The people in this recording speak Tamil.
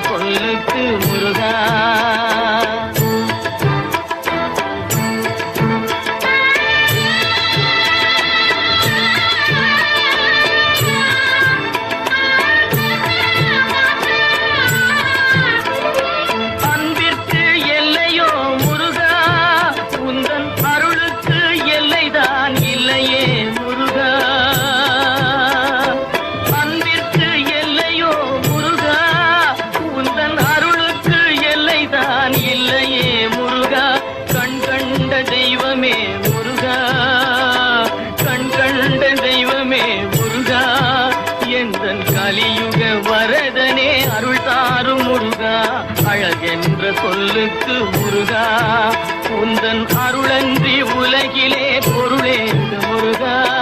சொல்லுக்கு முருகா. முருகா அழகென்ற சொல்லுக்கு முருகா. உந்தன் அருளன்றி உலகிலே பொருளே முருகா.